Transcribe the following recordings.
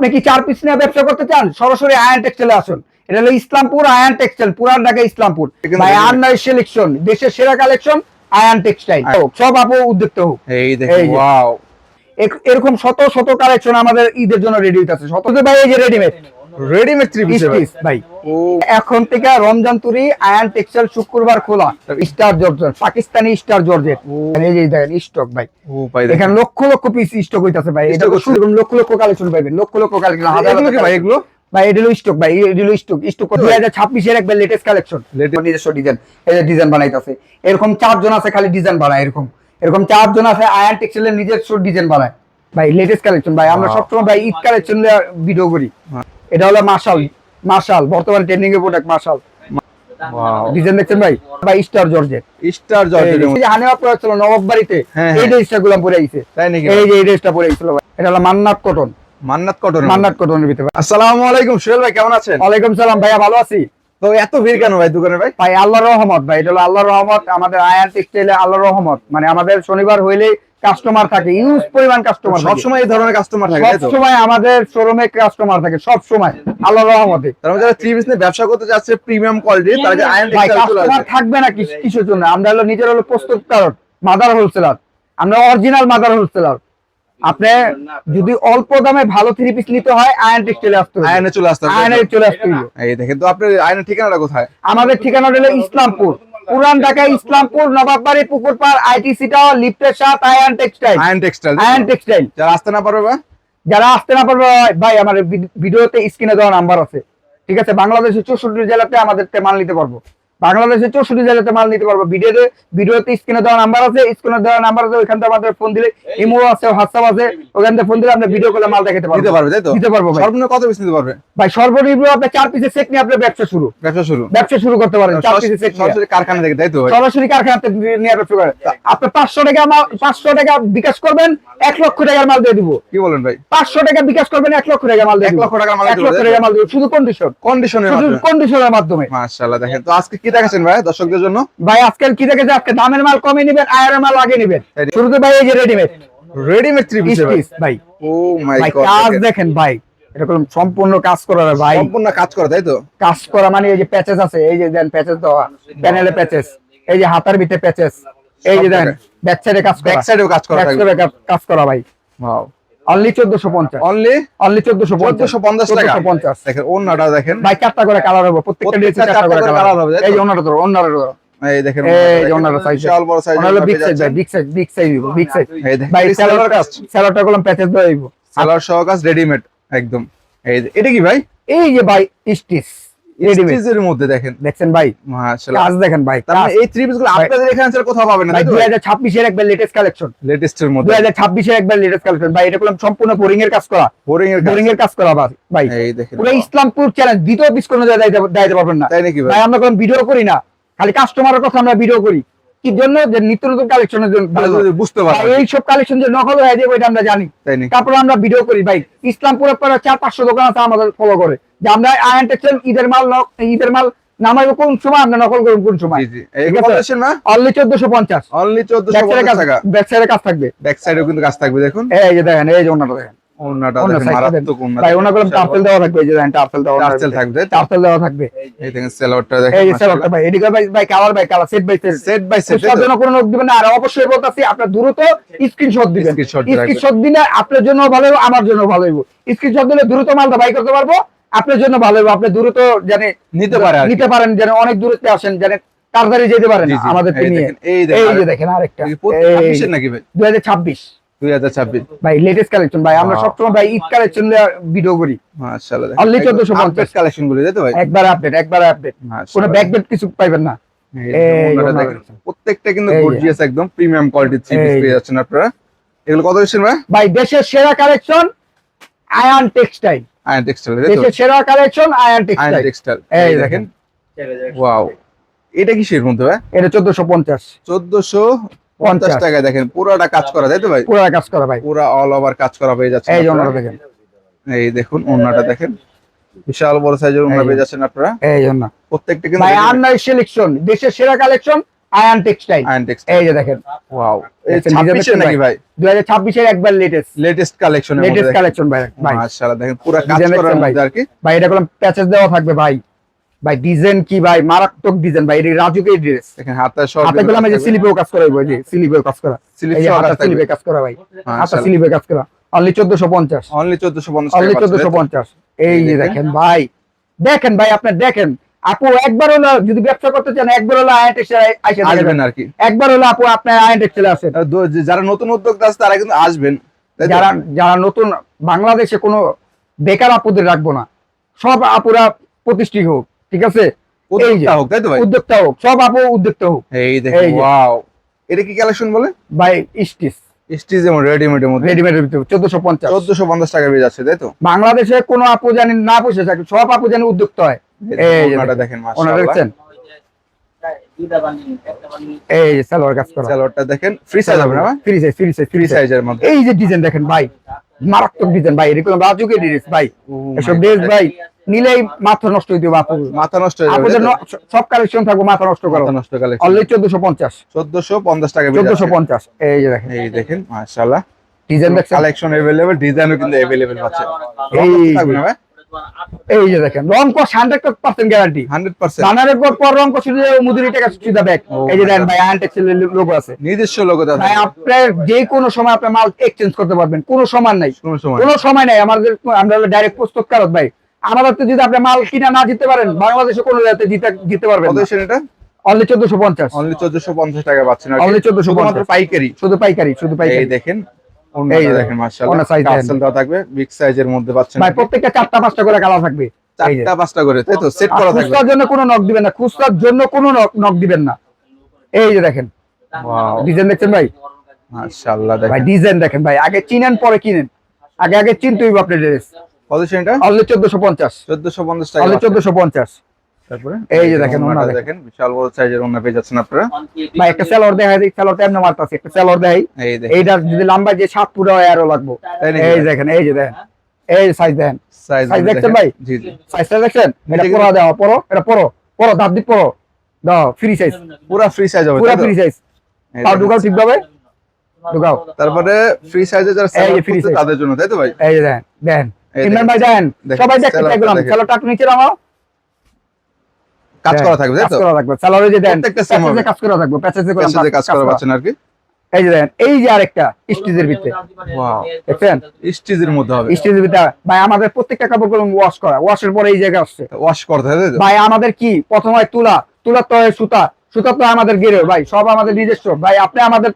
আপনি কি চার পিস নিয়ে ব্যবসা করতে চান? সরাসরি আয়ন টেক্সটাইলে আসুন। এটা হলো ইসলামপুর আয়ন টেক্সটাইল পুরান ঢাকা ইসলামপুর। ভাই আর নয় সিলেকশন দেশের সেরা কালেকশন আয়ন টেক্সটাইল সব আপু উদ্যোক্ত হোক। এই দেখেন ওয়াও এরকম শত শত কালেকশন আমাদের ঈদের জন্য রেডি হইতাছে। শত শত ভাই এই যে রেডিমেড রেডিমেড থ্রি পিস ভাই। এখন থেকে রমজান তুরি আয়ন টেক্সটাইল শুক্রবার খোলা। Star georgette Pakistani star georgette এই যে দেখেন স্টক ভাই। ভাই এখানে লক্ষ লক্ষ পিস স্টক হইতাছে ভাই। এটা লক্ষ লক্ষ কালেকশন পাইবেন লক্ষ লক্ষ কালেকশন হাজার ভাই এগুলো? ভাই স্টক ভাই স্টক স্টক দুই হাজার ছাব্বিশের একবার লেটেস্ট কালেকশন নিজস্ব ডিজাইন ডিজাইন বানাইতেছে। এরকম চারজন আছে খালি ডিজাইন বানায় এরকম। এরকম চারজন আছে আয়ন টেক্সটাইলের নিজস্ব ডিজাইন বানায়। ভাই লেটেস্ট কালেকশন ভাই। আমরা সবসময় ভাই ঈদ কালেকশন ভিডিও করি। এটা হলো মার্শাল মার্শাল বর্তমানে ট্রেন্ডিং এর প্রোডাক্ট মার্শাল ওয়াও ডিজাইন দেখছেন ভাই? ভাই স্টার জর্জেট স্টার জর্জেটের এই মধ্যে যে হানেওয়া পরে ছিল নবাব বাড়িতে হ্যাঁ, এই হ্যাঁ। ড্রেসটা গুলাম পরে আইছে। তাই নাকি এই যে এই ড্রেসটা পরে আইছিল ভাই। এটা হলো মান্নাত কটন মান্নাত কটন মান্নাত কটনের ভিতরে। আসসালামু আলাইকুম সোহেল ভাই কেমন আছেন? ওয়ালাইকুম সালাম ভাইয়া ভালো আছি? তো এত ভিড় কেন ভাই দোকানে ভাই? ভাই আল্লাহর রহমত ভাই এটা হলো আল্লাহর রহমত আমাদের আয়ান টেক্সটাইলে আল্লাহর রহমত। মানে আমাদের শনিবার হইলে কাস্টমার থাকে ইউজ পরিমাণ কাস্টমার সব সময় এই ধরনের কাস্টমার থাকে সব সময় আমাদের শোরুমে কাস্টমার থাকে সব সময় আল্লাহর রহমতে। তার যারা থ্রি পিস নিয়ে ব্যবসা করতে যাচ্ছে প্রিমিয়াম কোয়ালিটি যে আয়ন কাস্টমার থাকবে না কিসের জন্য? আমরা হলো নিজের হলো প্রস্তুতকারক মাদার হোলসেলার আমরা অরিজিনাল মাদার হোলসেলার আপনি যদি অল্প দামে ভালো থ্রি পিস নিতে হয় আয়ন টেক্সটাইলে আসতে হবে। আয়নে চলে আসতে হবে। আয়নে চলে আসতে হবে। এই দেখেন তো আপনার আয়নের ঠিকানাটা কোথায়? আমাদের ঠিকানা হলো ইসলামপুর। পুরান ঢাকা ইসলামপুর নবাববাড়ি পুকুরপাড় আইটিসি টাওয়ার লিফটের সাথ Ayan textile Ayan textile Ayan textile যারা আসতে না পারবে যারা আসতে না পারবে ভাই আমার ভিডিওতে স্ক্রিনে দেওয়া নাম্বার আছে। ঠিক আছে বাংলাদেশের চৌষট্টি জেলাতে আমাদের মাল নিতে পারব। বাংলাদেশের চৌষট্টি জেলাতে মাল নিতে পারব। ভিডিওতে ভিডিওতে স্ক্রিনে দেওয়া নাম্বার আছে স্ক্রিনে দেওয়া নাম্বার আছে ওইখান থেকে আমাদের ফোন দিলে ইমো আছে হোয়াটসঅ্যাপ আছে ওখান থেকে ফোন দিলে আপনি ভিডিও করে মাল দেখাতে পারবেন দিতে পারবে তাই তো? দিতে পারব ভাই। সর্বনিম্ন কত পিস নিতে পারবে? ভাই সর্বনিম্ন আপনি চার পিসের সেট নিয়ে আপনার ব্যবসা শুরু। ব্যবসা শুরু? ব্যবসা শুরু করতে পারেন চার পিসের সেট সরাসরি কারখানা থেকে তাই তো ভাই? সরাসরি কারখানাতে নিয়ে ব্যবসা করেন। আপনি পাঁচশো টাকা মাল পাঁচশো টাকা বিকাশ করবেন এক লক্ষ টাকার মাল দিয়ে দিব। কি বলেন ভাই? পাঁচশো টাকা বিকাশ করবেন এক লক্ষ টাকা মাল দিয়ে এক দিব। লক্ষ টাকার মাল এক লক্ষ পারবে, টাকা মাল দিব। শুধু কন্ডিশন কন্ডিশনের মাধ্যমে। কন্ডিশনের মাধ্যমে। মাশাআল্লাহ দেখেন তো আজকে কি দেখাচ্ছেন ভাই দর্শকদের জন্য? ভাই আজকাল কি দেখেছে আজকে দামের মাল কমে নিবেন আয়ের মাল আগে নিবেন। শুরুতে ভাই এই যে রেডিমেড রেডিমেড থ্রি পিস ভাই। ও মাই গড কাজ দেখেন। ভাই এরকম সম্পূর্ণ কাজ করা ভাই। সম্পূর্ণ কাজ করে তাই তো? কাজ করা মানে এই যে প্যাচেস আছে এই যে দেন প্যাচেস দেওয়া প্যানেলে প্যাচেস এই যে হাতার ভিতরে প্যাচেস এই যে দেন ব্যাক সাইডে কাজ করা। ব্যাক সাইডেও কাজ করা কাজ করা ভাই। ওয়াও অনলি অনলি অনলি টাকা। দেখেন দেখেন। ভাই চারটা করে কালার হবে। প্রত্যেকটা ড্রেসে প্রত্যেকটা চারটা করে কালার হবে, হবে তাই তো? এই যে ধরো ওনাটা ধরো। এই দেখেন এই যে সাইজ বিশাল বড় সাইজ হলো বিগ সাইজ ভাই big size big size big size এই দেখেন ভাই এই কাজ স্যালোটারগুলো প্যাচেস দেওয়া হইব সালোয়ার সহ কাজ রেডিমেড একদম। এই এটা কি ভাই? এই যে ভাই স্টিচ রেডিমেড স্টিচের মধ্যে দেখেন। দেখছেন ভাই? মাশাআল্লাহ। কাজ দেখেন ভাই তার মানে এই থ্রি পিসগুলো আপনাদের এখানে ছাড়া কোথাও পাবেন না ভাই তাই তো দুই হাজার ছাব্বিশের একবার লেটেস্ট কালেকশন লেটেস্টের দুই মধ্যে হাজার ছাব্বিশের একবার লেটেস্ট কালেকশন ভাই এটা সম্পূর্ণ বোরিং এর কাজ করা। বোরিং এর কাজ। বোরিং এর কাজ করা ভাই ভাই। এই দেখেন। পুরো ইসলামপুর চ্যালেঞ্জ দ্বিতীয় পিস কোনো জায়গায় পারবেন না। তাই নাকি ভাই? ভাই আমরা কোনো ভিডিও করি না। খালি কাস্টমারের কথা আমরা ভিডিও করি। কি জন্য? যে নিত্য নতুন কালেকশনের জন্য বুঝতে পারেন এই সব কালেকশন যে নকল হয়ে যাবে এটা আমরা জানি। তারপরে আমরা ভিডিও করি। ভাই ইসলামপুরের পরে চার পাঁচশো দোকান আছে আমাদের ফলো করে। যে আমরা আয়ন টেক্সটাইল ঈদের মাল ঈদের মাল নামাইবো কোন সময় আমরা নকল করব কোন সময়? অনলি চোদ্দশো পঞ্চাশ। অনলি 1450 ব্যাক সাইডে কাজ থাকবে। ব্যাক সাইডেও কিন্তু কাজ থাকবে দেখুন। এই যে দেখেন এই যে ওনাটা দেখেন। ওন্নাটা ওনার দেখেন সাইডটা দেখেন। মারাত্মক ওন্না ভাই ওনাগুলো টার্সেল দেওয়া থাকবে এই যে দেখেন টার্সেল দেওয়া টার্সেল থাকবে। টার্সেল দেওয়া থাকবে। এই দেখেন সেলরটা দেখেন এই সেলরটা ভাই এদিকে ভাই ভাই কালার ভাই colour set by set set by set সেটার জন্য কোনো নোট দিবেন না। আর অবশ্যই বলতেছি আপনার দ্রুত স্ক্রিনশট দিবেন। স্ক্রিনশট দিলে আপনার জন্য ভালো হবে আমার জন্য ভালো হবে স্ক্রিনশট দিলে দ্রুত মালটা বাই করতে পারব আপনার জন্য ভালো হবে আপনি দ্রুত জানে নিতে পারেন নিতে পারেন যেন অনেক দূরত্বে আসেন জানে তাড়াতাড়ি যেতে পারেন। আমাদের এই যে দেখেন আরেকটা। নাকি ভাই? দুই হাজার ছাব্বিশ। 2026 ভাই লেটেস্ট কালেকশন ভাই আমরা. সবসময় ভাই ঈদ কালেকশন ভিডিও করি। মাশাআল্লাহ Only 1450 কালেকশনগুলো তাই তো ভাই? একবার আপডেট একবার আপডেট কোনো মাশাআল্লাহ। ব্যাকডেট কিছু না। প্রত্যেকটা কিন্তু। গর্জিয়াস একদম প্রিমিয়াম কোয়ালিটি থ্রি পিস পেয়ে যাচ্ছেন আপনারা। এগুলো কত দিচ্ছেন ভাই? ভাই দেশের সেরা collection Ayan textile Ayan textile দেশের সেরা কালেকশন আয়ন টেক্সটাইল টেক্সটাইল এই এই দেখেন। ওয়াও এটা কিসের মধ্যে ভাই? এটা চোদ্দশো পঞ্চাশ। 1450 পঞ্চাশ। টাকায় দেখেন পুরোটা কাজ করা তাই তো ভাই? পুরো কাজ করা ভাই। পুরো অল ওভার কাজ করা হয়ে যাচ্ছে এই যে দেখেন। এই দেখুন ওন্নাটা দেখেন। বিশাল বড় সাইজের ওন্না এই। পেয়ে যাচ্ছেন আপনারা। এই জন্য প্রত্যেকটা কিন্তু ভাই আর সিলেকশন দেশের সেরা collection Ayan textile Ayan text এই যে দেখেন। ওয়াও এই 26 এর নাকি ভাই? দুই হাজার ছাব্বিশের একবার লেটেস্ট লেটেস্ট কালেকশনের মধ্যে লেটেস্ট কালেকশন ভাই ভাই। মাশাআল্লাহ দেখেন পুরো কাজ করার ভাই? আর কি। ভাই এটা কোনো প্যাচেস দেওয়া থাকবে ভাই। ভাই ডিজাইন কি ভাই? মারাত্মক ডিজাইন ভাই এটা রাজুকের ড্রেস। দেখেন হাতে সব হাতে গুলো যে স্লিপেও কাজ করা ভাই স্লিপেও কাজ করা। স্লিপে কাজ করা ভাই হাতে স্লিপে কাজ করা। অনলি 1450 অনলি 1450 অনলি 1450 এই যে দেখেন। ভাই দেখেন ভাই আপনি দেখেন। আপু একবার হলো যদি ব্যবসা করতে চান একবার হলো আয়ন টেক্সটাইল আইসা আসবেন আর কি। একবার হলো আপু আপনার আয়ন টেক্সটাইল আসেন। যারা নতুন উদ্যোক্তা আছে তারা কিন্তু আসবেন। যারা যারা নতুন বাংলাদেশে কোনো বেকার আপুদের রাখব না। সব আপুরা প্রতিষ্ঠিত হোক। ঠিক আছে? উদ্যোক্তা হোক তাই তো ভাই? উদ্যোক্তা হোক সব আপু উদ্যোক্তা হোক। এই যে। ওয়াও। এটা কি কালেকশন বলে? By stitch. স্টিচ এবং রেডিমেডের মধ্যে। রেডিমেডের ভিতরে চোদ্দশো পঞ্চাশ। 1450 টাকা পেয়ে যাচ্ছে তাই তো? বাংলাদেশে কোনো আপু জানি না বসে থাকে সব আপু জানি উদ্যোক্তা হয়। এই যে দেখেন। মাশাআল্লাহ। দেখছেন? এই যে সালোয়ার কাজ করা। সালোয়ারটা দেখেন ফ্রি সাইজ হবে না ভাই? Free size free size free সাইজের মধ্যে। এই যে ডিজাইন দেখেন ভাই মারাত্মক ডিজাইন ভাই এরকম রাজুকের ড্রেস ভাই। Oh এসব ড্রেস ভাই নিলেই মাথা নষ্ট হইতে হবে আপু মাথা নষ্ট হয়ে যাবে আপুদের তাই তো? ন- সব কালেকশন থাকবে মাথা নষ্ট করো মাথা নষ্ট কালেকশন অলরেডি চোদ্দশো পঞ্চাশ 1450 টাকা পেয়ে চোদ্দশো যাচ্ছে পঞ্চাশ এই যে দেখেন এই দেখেন মাশাআল্লাহ ডিজাইন দেখছেন কালেকশন अवेलेबल ডিজাইনও কিন্তু अवेलेबल পাচ্ছে এই এই যে। থাকবে না ভাই এই যে দেখেন রং কস হান্ড্রেড পার্সেন্ট গ্যারান্টি 100% বানারের পর পর রং কস শুধু মুদিরি টাকা সুবিধা ব্যাগ Oh এই যে my দেখেন God. ভাই আনটেক্সেল লোগো আছে নিজস্ব লোগো দাদা ভাই আপনার যে কোনো সময় আপনার মাল এক্সচেঞ্জ করতে পারবেন কোনো সময় নাই কোন সময় কোনো সময় নাই আমাদের আমরা ডাইরেক্ট প্রস্তুত কারত ভাই আমাদের তো যদি আপনি মাল কিনা না জিততে পারেন বাংলাদেশে কোনো জায়গাতে জিতে জিততে পারবেন এটা? অনলি চোদ্দশো পঞ্চাশ। অনলি 1450 টাকা পাচ্ছেন। Only 1450 পাইকারি। শুধু পাইকারি শুধু এই পাইকারি। দেখেন এই দেখেন মাশাআল্লাহ। অন্য দেওয়া থাকবে বিগ সাইজের মধ্যে পাচ্ছেন ভাই প্রত্যেকটা চারটা পাঁচটা করে কালার থাকবে। চারটা পাঁচটা করে তাই তো? সেট আর করা থাকবে। খুচরার জন্য কোনো নক দিবেন না। খুচরার জন্য কোনো নক দিবেন না। এই যে দেখেন। ডিজাইন দেখছেন ভাই? মাশাআল্লাহ ভাই ডিজাইন দেখেন ভাই। আগে চিনেন পরে কিনেন। আগে আগে চিনতে হইব আপনার ড্রেস কত এসেন এটা? অনলি চোদ্দশো পঞ্চাশ। 1450 টাকা অনলি পাচ্ছেন। চোদ্দশো পঞ্চাশ। তারপরে? এই যে দেখেন, দেখেন বিশাল বড় সাইজের ওন্না পেয়ে যাচ্ছেন আপনারা। ভাই একটা সেলর দেখাই দিই সেলরটা এমনি মারতাছে একটা সেলর দেখাই। এইটা যদি লম্বা যে সাত ফুট হয় আরও লাগবো। এই দেখেন এই যে দেখেন। এই সাইজ দেখেন। সাইজ দেখছেন ভাই? জি জি। সাইজটা দেখছেন? এটা পরো এটা পরো পরো ধাপ দি পরো। দাও ফ্রি সাইজ পুরো ফ্রি সাইজ হবে পুরো ফ্রি সাইজ এই তাও ঢুকাও ঠিকভাবে। ঢুকাও। তারপরে ফ্রি সাইজে যারা সেল তাদের জন্য তাই তো ভাই? এই দেখেন দেখেন। ইমরান ভাই দেখেন, সবাই দেখতে দেখেন। সেলরটা একটু নিচে নামাও কাজ করা থাকবে কাজ করা থাকবে। সেলরে যে দেন প্রত্যেকটা। কাজ করা থাকবে প্যাচেজে কাজ করা পাচ্ছেন আর কি? এই যে দেখেন এই যে আরেকটা স্টিজের ভিতরে. দেখছেন? স্টিজের মধ্যে হবে। স্টিজের ভিতরে ভাই আমাদের প্রত্যেকটা কাপড়গুলো ওয়াশ করা। ওয়াশের পরে এই জায়গায় আসছে। ওয়াশ করতে হবে ভাই আমাদের কি? প্রথম হয় তুলা। তুলার তো সুতা। সুতা তো আমাদের গেরে ভাই সব আমাদের নিজস্ব। ভাই আপনি আমাদের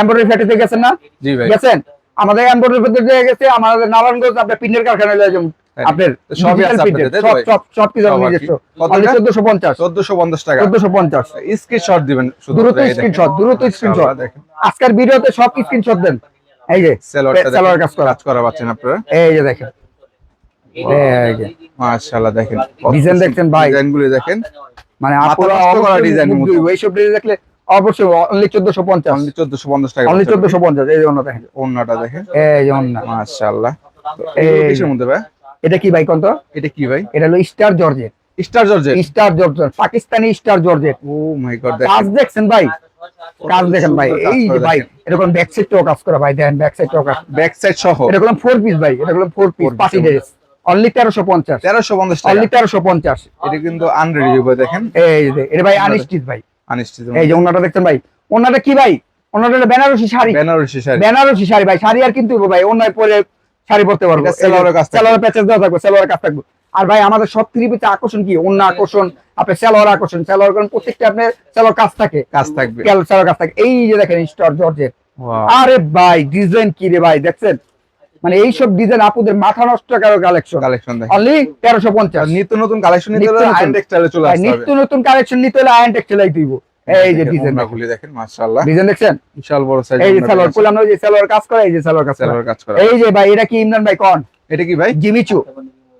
এমব্রয়ডারি ফ্যাক্টরিতে গেছেন না? জি ভাই। গেছেন? আমাদের এমব্রয়ডারি ফ্যাক্টরিতে গেছে আমাদের নারায়ণগঞ্জ আপনার পিন্ডের কারখানায় লয়ে যাবেন আপনার তো সবই আছে সব সব সব কিছু সব। নিজস্ব? চোদ্দশো পঞ্চাশ। চোদ্দশো পঞ্চাশ টাকা। চোদ্দশো পঞ্চাশ। স্ক্রিনশট দিবেন দ্রুত দেখেন। স্ক্রিনশট দ্রুত স্ক্রিনশট দেখেন। আজকের ভিডিওতে সব স্ক্রিনশট দেন। এই যে সেলোয়ার দেখেন কাজ করা। কাজ করা পাচ্ছেন আপনারা। এই যে দেখেন। এই যে মাশাআল্লাহ দেখেন। Design দেখছেন ভাই? ডিজাইনগুলো দেখেন। মানে অবশ্যই design মতো। হইবো। এইসব ডিজাইন দেখলে অবশ্যই অনলি টাকা এই দেখেন। ওন্নাটা দেখেন। এই যে অন্য মাশাআল্লাহ। এই কিসের মধ্যে ভাই? এটা কি ভাই কোন তো? এটা কি ভাই? এটা হলো star georgette star georgette star georgette Pakistani star georgette oh my god কাজ দেখছেন ভাই? কাজ দেখেন ভাই। এই যে ভাই। এরকম ব্যাক সাইডটাও কাজ করা ভাই দেখেন ব্যাক সাইডটাও কাজ। ব্যাক সাইড সহ। এটা হলো ফোর পিস ভাই এটা হলো four piece party dress only তেরোশো পঞ্চাশ। তেরোশো পঞ্চাশ টাকা। অনলি তেরোশো পঞ্চাশ। এটা কিন্তু আনরেডি দেখেন। এই যে এটা ভাই আনিশ্চিত ভাই। এই যে ওনাটা দেখছেন ভাই? ওনাটা কি ভাই? ওনাটা বেনারসি শাড়ি। বেনারসি শাড়ি। বেনারসি শাড়ি ভাই। শাড়ি আর কিন্তু ভাই? অন্যায় পরে শাড়ি পরতে পারব। সালোয়ারের কাজ থাকবে। সেলোয়ার প্যাচেস দেওয়া থাকবে সেলোয়ার কাজ থাকবে। আর ভাই আমাদের সব থ্রি পিসে আকর্ষণ কি? অন্য আকর্ষণ আপনার সেলোয়ার আকর্ষণ। সেলোয়ার কারণ প্রত্যেকটা আপনার সেলোয়ার কাজ থাকে। কাজ থাকবে। সেলোয়ার কাজ থাকে। এই যে দেখেন স্টার জর্জের আরে ভাই ডিজাইন কি রে ভাই? দেখছেন? মানে এইসব ডিজাইন আপুদের মাথা নষ্ট কারও কালেকশন কালেকশন অনলি তেরোশো পঞ্চাশ। আর নিত্য নতুন কালেকশন নিতে হলে। আইন টেক্সটাইলে চলে আসতে হবে। নিত্য নতুন কালেকশন নিতে হলে আয়ন টেক্সটাইল দিব। এই যে গুলি দেখেন। মাশাআল্লাহ। ডিজাইন দেখছেন? বিশাল বড় সাইজ এই যে সেলোয়ার যে সেলোয়ার কাজ করে এই যে সেলোয়ার কাজ করে। কাজ করা। এই যে ভাই এটা কি ইমরান ভাই কন? এটা কি ভাই? Jimmy Choo.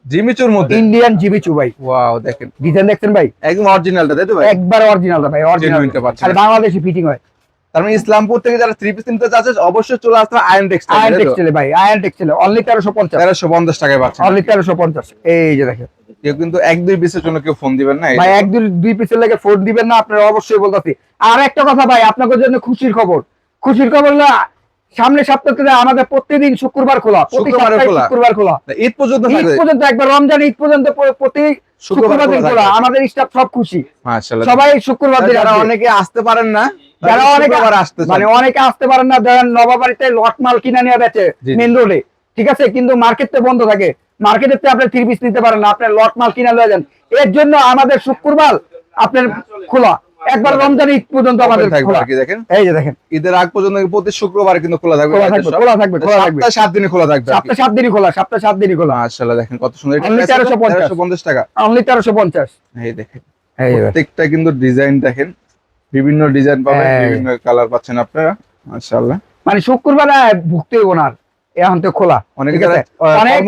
জিমিচুর মধ্যে? ইন্ডিয়ান জিমিচু ভাই। ওয়াও দেখেন। ডিজাইন দেখছেন ভাই? একদম অরিজিনালটা তাই তো ভাই? একবার অরিজিনাল ভাই অরিজিনাল। আর বাংলাদেশি ফিটিং হয়। তার মানে ইসলামপুর থেকে যারা থ্রি পিস নিতে চাচ্ছে অবশ্যই চলে আসতে আয়ন আয়ন টেক্সটাইল টেক্সটাইল ভাই আয়ন টেক্সটাইল অনলি তেরোশো পঞ্চাশ। তেরোশো পঞ্চাশ টাকায় পাচ্ছেন অনলি তেরোশো পঞ্চাশ এই যে দেখেন। কেউ কিন্তু এক দুই পিসের জন্য কেউ ফোন দিবেন না ভাই এক দুই দুই পিসের লেগে ফোন দিবেন না আপনারা অবশ্যই বলতেছি। আর একটা কথা ভাই আপনাদের জন্য খুশির খবর। খুশির খবর না সামনে সপ্তাহ থেকে আমাদের প্রতিদিন শুক্রবার খোলা। শুক্রবার খোলা। ঈদ পর্যন্ত ঈদ পর্যন্ত একবার রমজান ঈদ পর্যন্ত প্রতি শুক্রবার খোলা আমাদের স্টাফ সব খুশি। সবাই শুক্রবার দিন যারা অনেকে আসতে পারেন না যারা অনেকে শুক্রবার আসতে। মানে অনেকে আসতে পারেন না ধরেন নবাবাড়িতে লট মাল কিনে নিয়ে বেচে। মেন রোডে ঠিক আছে? কিন্তু মার্কেটে বন্ধ থাকে। মার্কেটে আপনি থ্রি পিস নিতে পারেন না আপনার লট মাল কিনে লয়ে যান। এর জন্য আমাদের শুক্রবার আপনার খোলা। একবার রমজান ঈদ পর্যন্ত আমাদের খোলা। দেখেন? এই যে দেখেন। ঈদের আগ পর্যন্ত প্রতি শুক্রবার কিন্তু খোলা থাকবে? খোলা থাকবে খোলা থাকবে খোলা থাকবে। সপ্তাহে সাত দিনে খোলা থাকবে সপ্তাহ সাত দিনই খোলা সপ্তাহ সাত দিনই খোলা। মাশাআল্লাহ দেখেন কত সুন্দর। এটা 1350 1350 টাকা। অনলি তেরোশো পঞ্চাশ। এই দেখেন। দেখেন। প্রত্যেকটা কিন্তু ডিজাইন দেখেন। বিভিন্ন ডিজাইন পাবেন বিভিন্ন কালার পাচ্ছেন আপনারা মাশাআল্লাহ। মানে শুক্রবার ভুগতে হইব এখন তো খোলা। অনেক? অনেক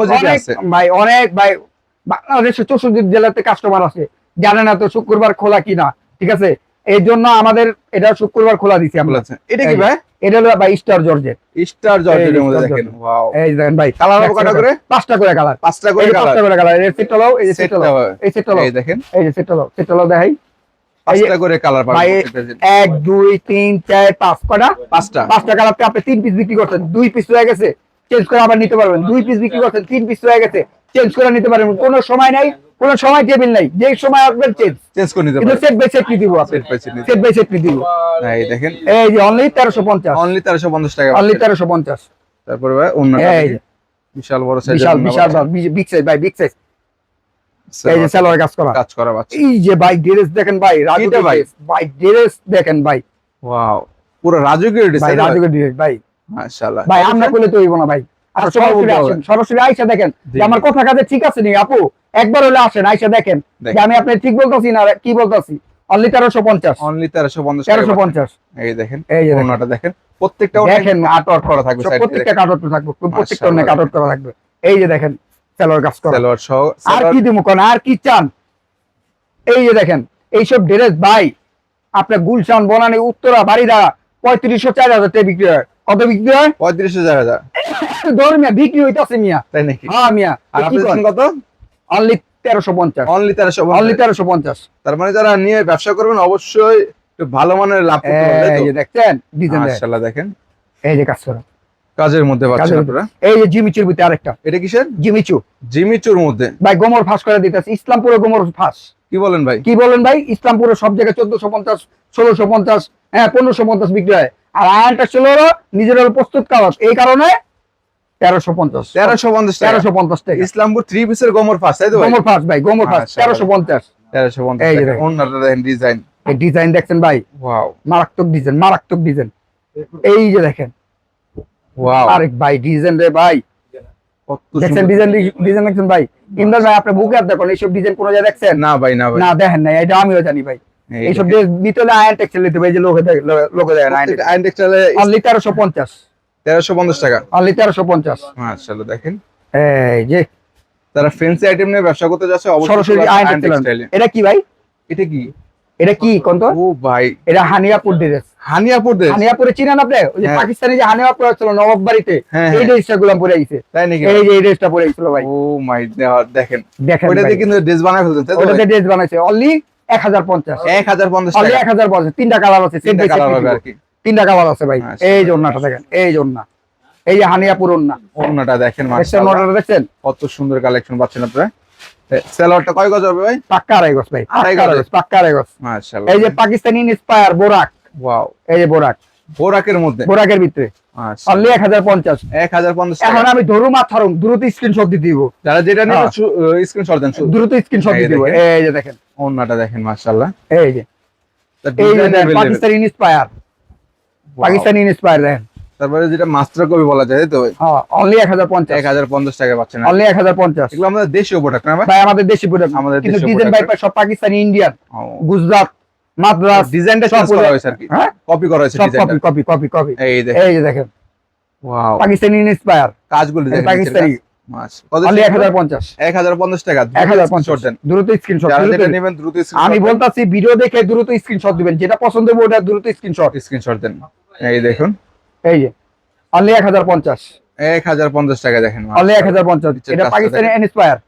ভাই অনেক ভাই বাংলাদেশের চৌষট্টি জেলাতে কাস্টমার আছে। জানে না তো শুক্রবার খোলা কিনা ঠিক আছে? এই জন্য আমাদের এটা শুক্রবার খোলা দিছি আমরা। এটা কি ভাই? এটা হলো ভাই স্টার জর্জেট স্টার জর্জেটের এই মধ্যে দেখেন ওয়াও এই দেখেন ভাই কালার হবে কটা করে? পাঁচটা করে কালার পাঁচটা করে কালার পাঁচটা করে কালার এই সেটটা লও এই সেটটা লও। এই সেটটা লও এই দেখেন। এই যে সেটটা লও সেটটা লও দেখাই। পাঁচটা করে কালার পাবেন। এক দুই তিন চার পাঁচ কটা? পাঁচটা। পাঁচটা কালারতে আপনি তিন পিস বিক্রি করছেন। দুই পিস রয়ে গেছে চেঞ্জ করে আবার নিতে পারবেন। দুই পিস বিক্রি করছেন তিন পিস রয়ে গেছে চেঞ্জ করে নিতে পারবেন। কোনো সময় নাই কোনো সময় টেবিল নাই। যে সময় আসবেন চেঞ্জ চেঞ্জ করে নিতে পারেন সেট বাই সেট দিব আপনি। সেট বাই সেট দিব। এই দেখেন। এই যে অনলি তেরোশো পঞ্চাশ। অনলি 1350 টাকা অনলি তেরোশো পঞ্চাশ। তারপরে ভাই অন্যটা এই দেখি। যে। বিশাল বড় সাইজের বিশাল বিশাল বিগ সাইজ ভাই বিগ সাইজ এই যে সালোয়ার কাজ করা। কাজ করা বাচ্চা। এই যে ভাই ড্রেস দেখেন ভাই রাজু ভাই? ভাই ড্রেস দেখেন ভাই। ওয়াও পুরো রাজকীয় ভাই ড্রেস ভাই। মাশাআল্লাহ। ভাই আমরা তো হইব না ভাই। সরাসরি আইসা দেখেন। যে আমার কথা কাজে ঠিক আছে নি আপু? একবার হলে আসেন আইসা দেখেন। যে আমি আপনি ঠিক বলতেছি না কি বলতেছি? অনলি তেরোশো পঞ্চাশ। অনলি 1350 টাকা তেরোশো পঞ্চাশ। এই দেখেন এই যে দেখেন। ওনাটা দেখেন। প্রত্যেকটা দেখেন আটওয়ার্ক করা থাকবে প্রত্যেকটা কাটর থাকবে প্রত্যেকটা অনেক। করা থাকবে। এই যে দেখেন সালোয়ার কাজ করা। সালোয়ার সহ আর কি দিব কোন? আর কি চান? এই যে দেখেন এইসব ড্রেস ভাই আপনার গুলশান বনানি উত্তরা বাড়িদা পঁয়ত্রিশশো চার হাজার টাকা বিক্রি হয়। কত বিক্রি হয়? 35000 হাজার। ধর মিয়া বিক্রি হইতাছে মিয়া। তাই নাকি? হ্যাঁ মিয়া। আর কত? অনলি তেরোশো পঞ্চাশ। অনলি 1350 অনলি তেরোশো পঞ্চাশ। তার মানে যারা নিয়ে ব্যবসা করবেন অবশ্যই ভালো মানের লাভ করতে পারবে তাই এই যে দেখছেন ডিজাইন মাশাআল্লাহ দেখেন। এই যে কাজ করা। কাজের মধ্যে পাচ্ছেন আপনারা। এই যে জিমিচুর ভিতরে আরেকটা। এটা কিসের? জিমিচু। জিমিচুর মধ্যে। ভাই গোমর ফাঁস করে দিতেছে। ইসলামপুরে গোমর ফাঁস। কি বলেন ভাই? কি বলেন ভাই? ইসলামপুরে সব জায়গায় চোদ্দশো পঞ্চাশ ষোলোশো পঞ্চাশ হ্যাঁ পনেরোশো পঞ্চাশ বিক্রি হয়। আর আয়নটা ছিল নিজের প্রস্তুত কাগজ এই কারণে তেরোশো পঞ্চাশ। 1350 টাকা। তেরোশো পঞ্চাশ টাকা। ইসলামপুর থ্রি পিসের গোমর ফাঁস তাই তো গোমর ফাঁস ভাই গোমর ফাঁস তেরোশো পঞ্চাশ। 1350 এই যে দেখেন। ডিজাইন ডিজাইন দেখছেন ভাই? ওয়াও মারাত্মক ডিজাইন মারাত্মক ডিজাইন এই যে দেখেন আরেক ভাই ডিজাইন রে ভাই। দেখছেন। ডিজাইন ডিজাইন দেখছেন ভাই? ইমরান ভাই আপনি বুকে আর দেখুন এইসব ডিজাইন কোন জায়গায় দেখছেন? না ভাই না ভাই। না দেখেন না এটা আমিও জানি ভাই। এইসব। ড্রেস নিতে হলে আয়ন টেক্সটাইল নিতে এই যে লোকে লোকে দেখেন আয়ন টেক্সটাইলে অনলি তেরোশো পঞ্চাশ। টাকা। অনলি তেরোশো পঞ্চাশ। মাশাআল্লাহ দেখেন। এই যে। তারা ফ্যান্সি আইটেম নিয়ে ব্যবসা করতে যাচ্ছে অবশ্যই সরাসরি আয়ন আয়ন টেক্সটাইল এটা কি ভাই? এটা কি? এটা কি কোন ও ভাই। এটা হানিয়াপুর ড্রেস হানিয়াপুর দেশ হানিয়াপুরে চিনেন আপনি? ওই যে হ্যাঁ। পাকিস্তানি যে হানিয়াপুর ছিল নবাব বাড়িতে হ্যাঁ, এই হ্যাঁ। ড্রেসটা গুলাম পরে আইছে। তাই নাকি? এই যে এই ড্রেসটা পরে আইছিল ভাই। ও মাই দেখেন। দেখেন দিয়ে কিন্তু ড্রেস বানায় ফেলছেন তাই ওটাতে ড্রেস বানাইছে। অনলি এক হাজার পঞ্চাশ। 1050 অনলি টাকা। এক হাজার পঞ্চাশ। তিনটা কালার আছে তিনটা কালার হবে আর কি। তিনটা কালার আছে ভাই। আচ্ছা। এই যে ওন্নাটা দেখেন। এই যে ওন্না এই যে হানিয়াপুর ওন্না ওন্নাটা দেখেন মাশাআল্লাহ। ওন্নাটা দেখছেন? কত সুন্দর কালেকশন পাচ্ছেন আপনারা। সেলারটা কয় গজ হবে ভাই? পাক্কা আড়াই গজ ভাই। আড়াই পাক্কা গজ। আড়াই গজ, পাক্কা আড়াই গজ। মাশাআল্লাহ। এই যে পাকিস্তানি ইন্সপায়ার বোরাক। ওয়াও। এই যে বোরাক। বোরাকের মধ্যে? বোরাকের ভিতরে। অনলি এক হাজার পঞ্চাশ। 1050 এখন টাকা। আমি ধরুম আর থারুম দ্রুত স্ক্রিনশট দিয়ে দিব। যারা যেটা নিয়ে হ্যাঁ। স্ক্রিনশট দেন দ্রুত স্ক্রিনশট দিয়ে দিব। দেখেন। এই যে দেখেন। ওন্নাটা দেখেন মাশাআল্লাহ। এই যে। এই যে ইন্সপায়ার। পাকিস্তানি ইন্সপায়ার দেখেন। তারপরে যেটা মাস্টার কপি বলা যায় তো? হ্যাঁ অনলি এক হাজার পঞ্চাশ। 1050 টাকা পাচ্ছেন অনলি হাজার পঞ্চাশ। এগুলো আমাদের দেশীয় প্রোডাক্ট না ভাই? আমাদের দেশি প্রোডাক্ট আমাদের কিন্তু ডিজাইন। ভাই সব পাকিস্তানি ইন্ডিয়ান গুজরাট মাদ্রাস ডিজাইনটা চেঞ্জ করা হয়েছে আর কি। হ্যাঁ? কপি করা হয়েছে ডিজাইনটা কপি কপি কপি এই দেখেন। এই যে দেখেন। ওয়াও পাকিস্তানি ইন্সপায়ার কাজগুলো দেখেন পাকিস্তানি। আমি বলতাছি ভিডিও দেখে দ্রুত স্ক্রিনশট দিবেন। যেটা পছন্দ হবে ওটা দ্রুত স্ক্রিনশট স্ক্রিনশট দেন। এই দেখুন। এই যে অনলি এক হাজার পঞ্চাশ। 1050 টাকা দেখেন অনলি এক হাজার পঞ্চাশ। এটা পাকিস্তানি। ইন্সপায়ার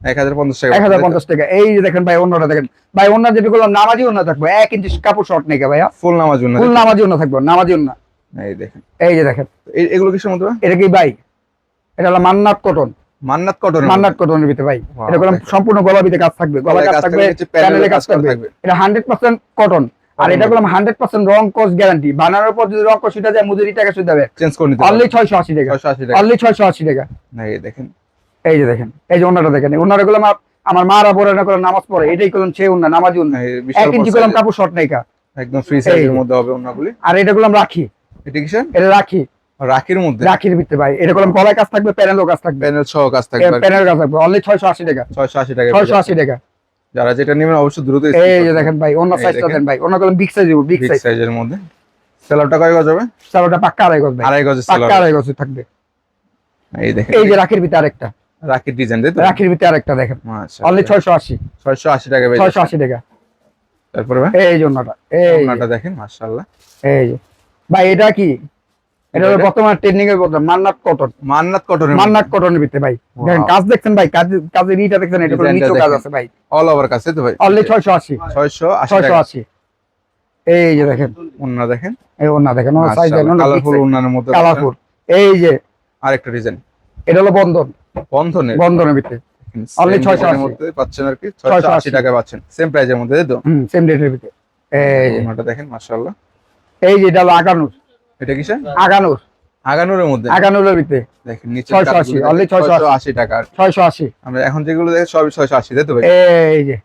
এক হাজার পঞ্চাশ টাকা। এক হাজার পঞ্চাশ টাকা। এই যে দেখেন ভাই অন্যটা দেখেন। ভাই অন্য যেটা করলাম নামাজি অন্য থাকবে। এক ইঞ্চি কাপড় শর্ট নেই ভাইয়া? ফুল নামার জন্য ফুল নামাজি অন্য থাকবে নামাজি অন্য। এই দেখেন। এই যে দেখেন। এগুলো মধ্যে ভাই? এটা কি ভাই? এটা হলো মান্নাত কটন মান্নাত কটন মান্নাত কটনের ভিতরে ভাই। এটা সম্পূর্ণ গলা ভিতরে কাজ থাকবে। গলা কাজ থাকবে প্যানেলে কাজ থাকবে। এটা হান্ড্রেড পার্সেন্ট কটন আর এটা করলাম হান্ড্রেড পার্সেন্ট রং কস গ্যারান্টি বানানোর পর যদি রং কস উঠে যায় মজুরি টাকা শুধু দেবে। চেঞ্জ করে নিতে অনলি ছয়শো আশি টাকা। ছয়শো আশি টাকা। অনলি ছয়শো আশি টাকা। এই দেখেন। এই যে দেখেন এই যে ওনাটা দেখেন ওনারা গুলো আমার আমার মারা পরে না করে নামাজ পড়ে। এটাই করলাম সে নামাজি এক ইঞ্চি করলাম কাপড় শর্ট নাইকা একদম ফ্রি সাইজের মধ্যে হবে ওনাগুলি। আর এটা রাখি। এটা কিসের? এটা রাখি। রাখির মধ্যে? রাখির ভিতরে ভাই। এটা করলাম কাজ থাকবে প্যানেলও কাজ থাকবে। প্যানেল সহ কাজ থাকবে। প্যানেল কাজ থাকবে। অনলি ছয়শো আশি টাকা। ছয়শো আশি টাকা ছয়শো আশি টাকা। যারা যেটা নেবেন অবশ্যই দ্রুত এই যে দেখেন ভাই অন্য সাইজটা। দেন ভাই অন্য করলাম big size big big size সাইজের মধ্যে। সেলারটা কয় গজ হবে? চালোটা পাক্কা আড়াই গজ ভাই। আড়াই গজের পাক্কা আড়াই গজ থাকবে। এই দেখেন। এই যে রাখির ভিতরে আরেকটা। রাখির ডিজাইন তাই তো? রাখির ভিতরে আরেকটা দেখেন। মাশাআল্লাহ। অনলি ছয়শো আশি। ছয়শো আশি টাকা বেজে ছয়শো আশি টাকা। তারপরে ভাই? এই যে অন্যটা। এই ওনাটা দেখেন মাশাআল্লাহ। এই যে। ভাই এটা কি? এটা হলো? বর্তমান ট্রেন্ডিং এর বলতে মান্নাত কটন মান্নাত কটনের মান্নাত কটনের ভিতরে ভাই। দেখেন কাজ দেখছেন ভাই কাজ কাজের ইটা দেখছেন এটা টা নিচেও কাজ আছে ভাই। অল ওভার কাছে তো ভাই। অনলি ছয়শো আশি। ছয়শো আশি ছয়শো টাকা। আশি এই যে দেখেন। ওনা দেখেন। এই ওনা দেখেন ওনার সাইজ কালারফুল ওনার মধ্যে কালারফুল এই যে আরেকটা ডিজাইন এটা হলো বন্ধন। বন্ধনের বন্ধনের ভিতরে। Same 680 এর মধ্যে পাচ্ছেন আর কি ছয়শো আশি 680 টাকা পাচ্ছেন। সেম প্রাইজের মধ্যে তো। হুম সেম রেটের ভিতরে। এই যে। দেখেন মাশাআল্লাহ। এই যে এটা হলো আগানুর। এটা কিসের? আগানুর। আগানুরের মধ্যে? আগানুরের ভিতরে দেখেন নিচে 680, only 680 টাকা আর ছয়শো আশি আমরা এখন যেগুলো দেখি সবই ছয়শো আশি তাই তো ভাই? এই যে।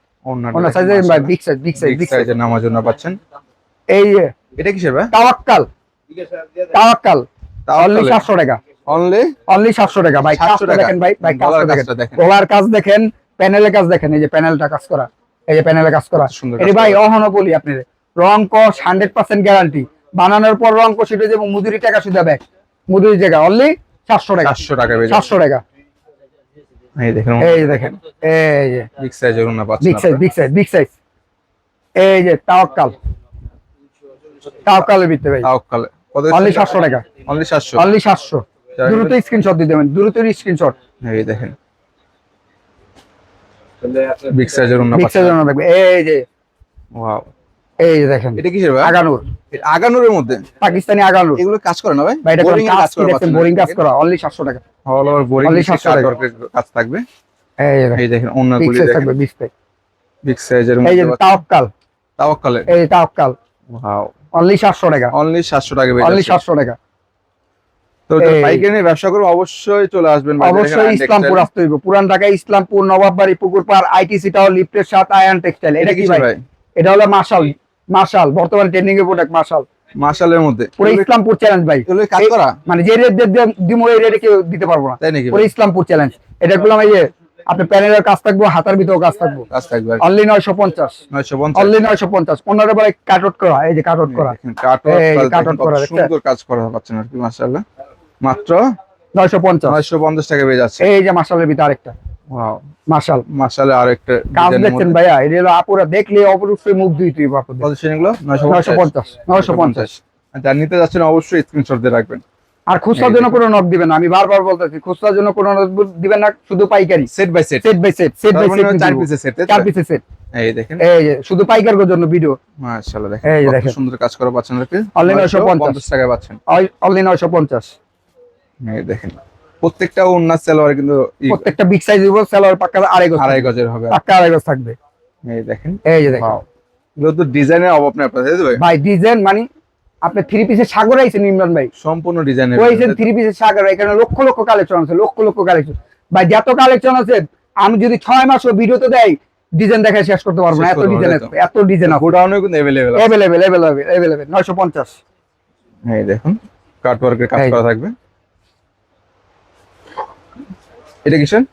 দেখেন size. Big size big size big নামার জন্য পাচ্ছেন। এই এটা কিসের ভাই? তাওয়াক্কাল। তাওয়াক্কাল। অনলি তাহলে সাতশো টাকা। অনলি? অনলি সাতশো টাকা। ভাই 700 টাকা। দেখেন ভাই ভাই কাজটা দেখেন। কাজ দেখেন প্যানেলের কাজ দেখেন এই যে প্যানেলটা কাজ করা। এই যে প্যানেলের কাজ করা। এটি ভাই। অহনো বলি আপনি রং কস হান্ড্রেড পার্সেন্ট গ্যারান্টি বানানোর পর রং কষ এটা এবং মুদুরি টাকা সুদা ব্যাগ মুদুরি জায়গা অনলি সাতশো টাকা। চারশো টাকা সাতশো টাকা। এই দেখেন। এই যে দেখেন এই যে। বিগ সাইজের ওনা পাচ্ছেন big size big size big size এই যে তাওয়াক্কাল। তাওয়াক্কালের ভিতরে ভাই। তাওকাল কত অনলি সাতশো টাকা। অনলি 700 অনলি সাতশো। যারা দ্রুত স্ক্রিনশট দিয়ে দেবেন দ্রুত স্ক্রিনশট এই দেখেন। বিগ সাইজের ওনা বিগ পাচ্ছেন। সাইজের দেখবে। এই যে। ওয়াও এই দেখেন এটা কিসের ভাই? আগানুর। আগানুরের মধ্যে? পাকিস্তানি আগানুর। এগুলো কাজ করে না ভাই? ভাই এটা বোরিং কাজ করে বোরিং কাজ করা অনলি সাতশো টাকা। অল ওভার বোরিং Only 700 টাকা। কাজ থাকবে। এই দেখেন দেখেন বিগ সাইজ বিগ সাইজের এই যে মধ্যে তাওয়াক্কাল এই তাওয়াক্কাল ওয়াও অনলি সাতশো টাকা। অনলি 700 টাকা অনলি যাচ্ছে। সাতশো টাকা। তো পাইকারি নিয়ে ব্যবসা করবে অবশ্যই চলে আসবেন অবশ্যই ইসলামপুর। আসতে হইব। পুরান ঢাকায় ইসলামপুর নবাববাড়ি পুকুরপাড় আইটিসি টাওয়ার লিফটের সাথে আয়ান টেক্সটাইল। এটা কি ভাই? এটা হলো মার্শাল মার্শাল বর্তমানে ট্রেন্ডিং এর প্রোডাক্ট মার্শাল মার্শালের মধ্যে। পুরো ইসলামপুর চ্যালেঞ্জ ভাই। কাজ করা? মানে যে রেট দিমো এই রেটে কেউ দিতে পারব না। তাই নাকি পুরো ইসলামপুর চ্যালেঞ্জ এটা করলাম এই যে আপনি প্যানেলের কাজ থাকব হাতার ভিতরেও কাজ থাকব। কাজ থাকবে অনলি নয়শো পঞ্চাশ। 950 অনলি নয়শো পঞ্চাশ। পনেরো বারে কাট আউট করা এই যে কাট আউট করা। কাট আউট করা? সুন্দর কাজ করা পাচ্ছেন আর কি মাত্র নয়শো পঞ্চাশ। 950 টাকা বেজে যাচ্ছে এই যে মার্শালের ভিতরে আরেকটা। ওয়াও মার্শাল মাশাআল্লাহ আর একটা কাজ দেখছেন ভাইয়া এটা হলো আপুরা দেখলে মুখ দুই তুই বাপুদের কত নয়শো 950 পঞ্চাশ নয়শো পঞ্চাশ। আর যারা নিতে যাচ্ছেন অবশ্যই স্ক্রিনশট দিয়ে রাখবেন। আর খুচরার জন্য কোনো নক দিবেন আমি বারবার বলতেছি খুচরার জন্য কোনো নক দিবেন না শুধু পাইকারি। Set by set set by set set by set চার পিসের সেট চার পিসের সেট এই দেখেন। এই যে শুধু পাইকারের জন্য ভিডিও মাশাআল্লাহ দেখেন। এই দেখেন। সুন্দর কাজ করা পাচ্ছেন কি Only 950 950 টাকা পাচ্ছেন। অনলি নয়শো পঞ্চাশ। এই দেখেন। প্রত্যেকটা ওন্নার সালোয়ার কিন্তু প্রত্যেকটা বিগ সাইজ দিব সেলার পাক্কা আড়াই গজ আড়াই গজের হবে। পাক্কা আড়াই গজ থাকবে। এই দেখেন। এই যে দেখেন। এগুলো তো ডিজাইনের অভাব নেই আপনাদের ভাই? ভাই ডিজাইন মানে আপনি থ্রি পিসের সাগর আইছেন ইমরান ভাই। সম্পূর্ণ ডিজাইনের ওইছেন থ্রি পিসের সাগর এখানে লক্ষ লক্ষ কালেকশন আছে লক্ষ লক্ষ কালেকশন ভাই যত কালেকশন আছে আমি যদি ছয় মাসও ভিডিওতে দেয় ডিজাইন দেখে শেষ করতে পারব না। এত ডিজাইন এত ডিজাইন আছে। গোডাউনে কিন্তু এভেলেবেল এভেলেবেল এভেলেবেল নয়শো পঞ্চাশ। এই দেখুন কাট ওয়ার্কের কাজ করা থাকবে। এটা কিসের?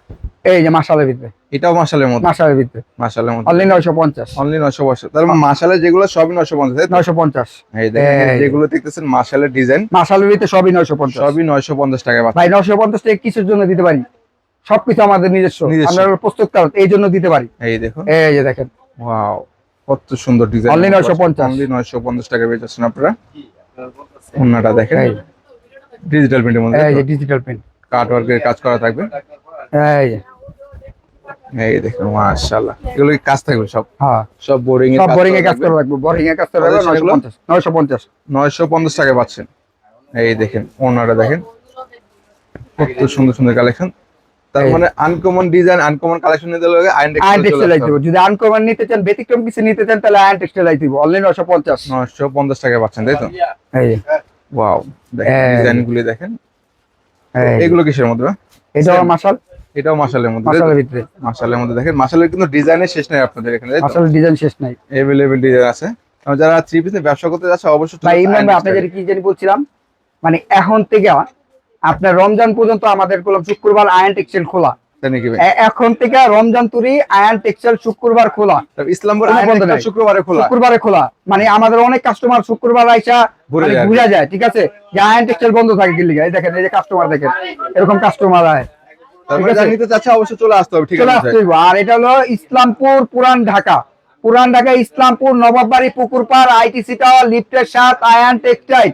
এই যে মাসালের ভিতরে। এটাও মাসালের মধ্যে? মাসালের ভিতরে। মাসালের মধ্যে। অনলি নয়শো পঞ্চাশ। অনলি 950 তাহলে মাশালে যেগুলো সবই 950 তাই তো? নয়শো পঞ্চাশ। এই দেখেন যেগুলো দেখতেছেন মাশালের ডিজাইন। মাসালের ভিতরে সবই নয়শো পঞ্চাশ। সবই 950 টাকা ভাই নয়শো পঞ্চাশ টাকা কিসের জন্য দিতে পারি? সবকিছু আমাদের নিজস্ব। আমরা প্রস্তুত কারণ এই জন্য দিতে পারি। এই দেখুন। এই যে দেখেন। ওয়াও কত সুন্দর ডিজাইন। Only 950 অনলি 950 টাকা পেয়ে যাচ্ছেন আপনারা। ওন্নাটা দেখেন। এই। ডিজিটাল প্রিন্টের মধ্যে এই যে ডিজিটাল প্রিন্ট কাট ওয়ার্কের কাজ করা থাকবে। এই এই দেখুন মাশাআল্লাহ। এগুলো কি কাজ থাকবে সব? হ্যাঁ। সব বোরিং এ সব বোরিং এ কাজ করা লাগবে বোরিং এ কাজ করা লাগবে 950 950 950 টাকা পাচ্ছেন। এই দেখেন ওনারা দেখেন। কত সুন্দর সুন্দর কালেকশন তার মানে আনকমন ডিজাইন আনকমন কালেকশন নিতে লাগে আয়ন টেক্সটাইল আইতে হবে। যদি আনকমন নিতে চান ব্যতিক্রম কিছু নিতে চান তাহলে আয়ন টেক্সটাইল আইতে হবে। অনলাইন 950 950 টাকা পাচ্ছেন তাই তো? এই। ওয়াও ডিজাইন গুলি দেখেন। এগুলো কিসের মধ্যে? এটা মাশাল। এটাও মাশালের মধ্যে? মাশালের ভিতরে। মাশালের মধ্যে দেখেন মাশালের কিন্তু ডিজাইনের শেষ নাই আপনাদের এখানে মাশালের ডিজাইন শেষ নাই। এভেলেবেল ডিজাইন আছে। যারা থ্রি পিসে ব্যবসা করতে যাচ্ছে অবশ্যই ভাই ইমরান আপনাদের কি জানি বলছিলাম মানে এখন থেকে আপনার রমজান পর্যন্ত আমাদের কোলাম শুক্রবার আয়ন টেক্সটাইল খোলা। এখন থেকে রমজান তুরি আয়ন টেক্সটাইল শুক্রবার খোলা। ইসলামপুর। শুক্রবারে খোলা। শুক্রবারে খোলা। মানে আমাদের অনেক কাস্টমার শুক্রবার আইসা ঘুরে মানে যায়। ঠিক আছে? যে আয়ন টেক্সটাইল বন্ধ থাকে এই দেখেন এই যে কাস্টমার দেখেন এরকম কাস্টমার আয়। তারপরে। যারা নিতে চাচ্ছে অবশ্যই চলে আসতে হবে ঠিক আছে আর এটা হলো ইসলামপুর পুরান ঢাকা। পুরান ঢাকা ইসলামপুর নবাববাড়ি পুকুরপাড় আইটিসি টাওয়ার লিফটের সাথ আয়ান টেক্সটাইল।